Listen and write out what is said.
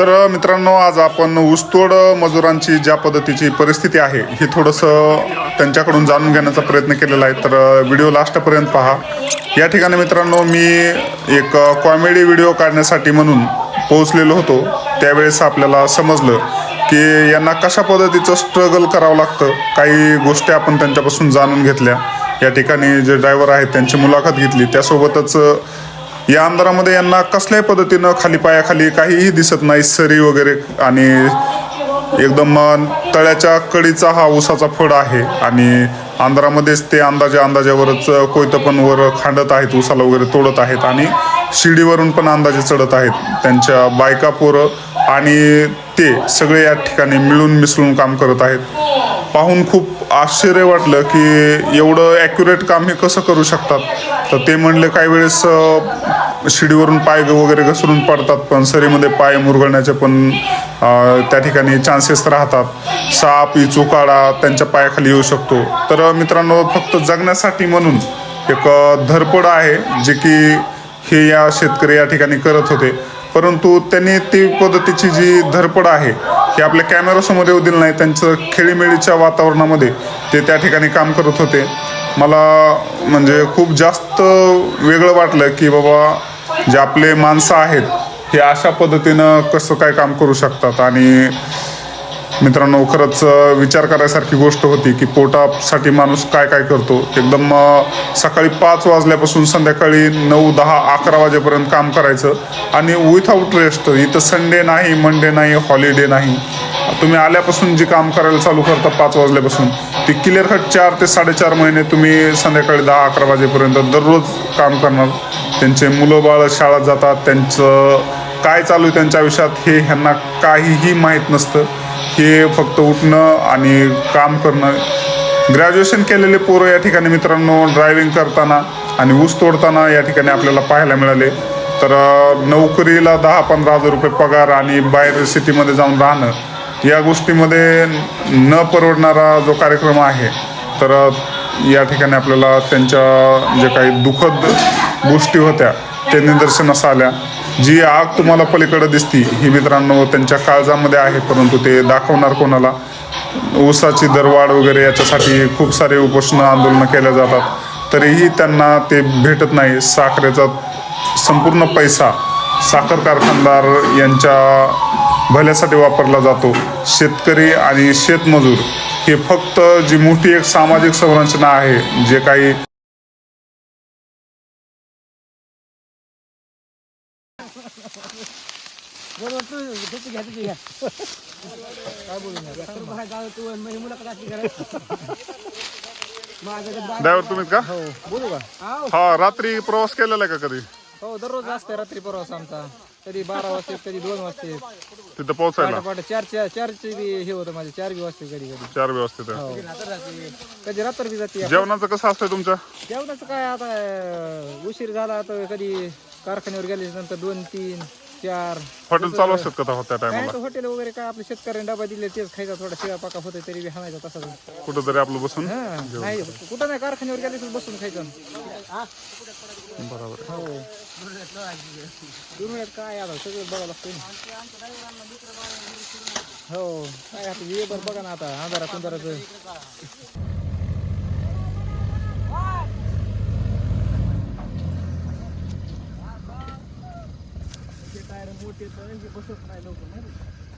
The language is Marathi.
तर मित्रांनो आज आपण ऊसतोड मजुरांची ज्या पद्धतीची परिस्थिती आहे हे थोडंसं त्यांच्याकडून जाणून घेण्याचा प्रयत्न केलेला आहे. तर व्हिडिओ लास्टपर्यंत पहा. या ठिकाणी मित्रांनो मी एक कॉमेडी व्हिडिओ काढण्यासाठी म्हणून पोहोचलेलो होतो. त्यावेळेस आपल्याला समजलं की यांना कशा पद्धतीचं स्ट्रगल करावं लागतं काही गोष्टी आपण त्यांच्यापासून जाणून घेतल्या. या ठिकाणी जे ड्रायव्हर आहेत त्यांची मुलाखत घेतली. त्यासोबतच या अंधारामध्ये यांना कसल्याही पद्धतीनं खाली पायाखाली काहीही दिसत नाही सरी वगैरे आणि एकदम तळ्याच्या कडीचा हा ऊसाचा फड आहे. आणि अंधारामध्येच ते अंदाजे अंदाजावरच कोयतं पण वर खांडत आहेत उसाला वगैरे तोडत आहेत आणि शिडीवरून पण अंदाजे चढत आहेत. त्यांच्या बायका पोरं आणि ते सगळे या ठिकाणी मिळून मिसळून काम करत आहेत. पाहून खूप आश्चर्य वाटलं की एवढं ॲक्युरेट काम हे कसं करू शकतात? तर ते म्हणले काही वेळेस शिडीवरून पाय वगैरे घसरून पडतात पण सरीमध्ये पाय मुरगळण्याचे पण त्या ठिकाणी चान्सेस राहतात. साप चुकाडा त्यांच्या पायाखाली येऊ शकतो. तर मित्रांनो फक्त जगण्यासाठी म्हणून एक धरपड आहे जे की हे या शेतकरी या ठिकाणी करत होते. परंतु त्यांनी ती पद्धतीची जी धरपड आहे ही आपल्या कॅमेरासमोर येऊ दिलं नाही. त्यांचं खेळीमेळीच्या वातावरणामध्ये ते त्या ठिकाणी काम करत होते. मला म्हणजे खूप जास्त वेगळं वाटलं की बाबा जे आपले माणसं आहेत हे अशा पद्धतीनं कसं काय काम करू शकतात? आणि मित्रांनो खरंच विचार करायसारखी गोष्ट होती की पोटासाठी माणूस काय काय करतो? एकदम सकाळी पाच वाजल्यापासून संध्याकाळी नऊ दहा अकरा वाजेपर्यंत काम करायचं आणि विथआउट रेस्ट इथं संडे नाही मंडे नाही हॉलिडे नाही. तुम्ही आल्यापासून जे काम करायला चालू करता पाच वाजल्यापासून ते क्लिअर कट चार ते साडेचार महिने तुम्ही संध्याकाळी दहा अकरा वाजेपर्यंत दररोज काम करणार. त्यांचे मुलं बाळ शाळेत जातात त्यांचं काय चालू आहे त्यांच्या आयुष्यात हे ह्यांना काहीही माहीत नसतं. हे फक्त उठणं आणि काम करणं. ग्रॅज्युएशन केलेले पोरं या ठिकाणी मित्रांनो ड्रायव्हिंग करताना आणि ऊस तोडताना या ठिकाणी आपल्याला पाहायला मिळाले. तर नोकरीला दहा पंधरा हजार रुपये पगार आणि बाहेर सिटीमध्ये जाऊन राहणं. या गोष्टीमध्ये न परवडणारा जो कार्यक्रम आहे तर या ठिकाणी आपल्याला त्यांच्या जे काही दुःखद गोष्टी होत्या ते निदर्शनास आल्या. जी आग तुम्हाला पलीकडे दिसती ही मित्रांनो त्यांच्या काळजामध्ये आहे परंतु ते दाखवणार कोणाला? ऊसाची दरवाढ वगैरे याच्यासाठी खूप सारे उपोषण आंदोलनं केल्या जातात. तरीही त्यांना ते भेटत नाही. साखरेचा संपूर्ण पैसा साखर कारखानदार यांच्या भल्यासाठी वापरला जातो. शेतकरी आणि शेतमजूर हे फक्त जी मोठी एक सामाजिक संरचना आहे जे काही ड्रायव्हर तुम्हीच का? हो बोलू का. हा रात्री प्रवास केलेला आहे का कधी? हो दररोज असते रात्री प्रवास आमचा. कधी बारा वाजते कधी दोन वाजते तिथं पोहोचायला? पाठ चार चार चारचे बी हे होतं माझे चार बी वाजते कधी कधी चार व्यवस्थित आहे. हो. कधी रात्र बी जाते. जेवणाचं कसं असतंय तुमच्या? जेवणाचं काय आता अं, उशीर झाला तर कधी कारखान्यावर गेल्याच्यानंतर दोन तीन चार. हॉटेल चालू असतात का तेव्हा त्या टायमाला तर हॉटेल वगैरे काय आपल्या शेतकऱ्यांनी डबा दिले तेच खायचा थोडा शिळा पाका होते तरी हाणायचा तसाच कुठंतरी आपलं बसून हा, नाही कुठं नाही कारखान्यावर गेले तर बसून खायचं. बरोबर आहे. हो. दोन वेळात काय आता सगळं बघावं लागतं ना. हो काय आता बघा ना आता अंधारा कुंधाराचं मोठे बसत नाही लवकर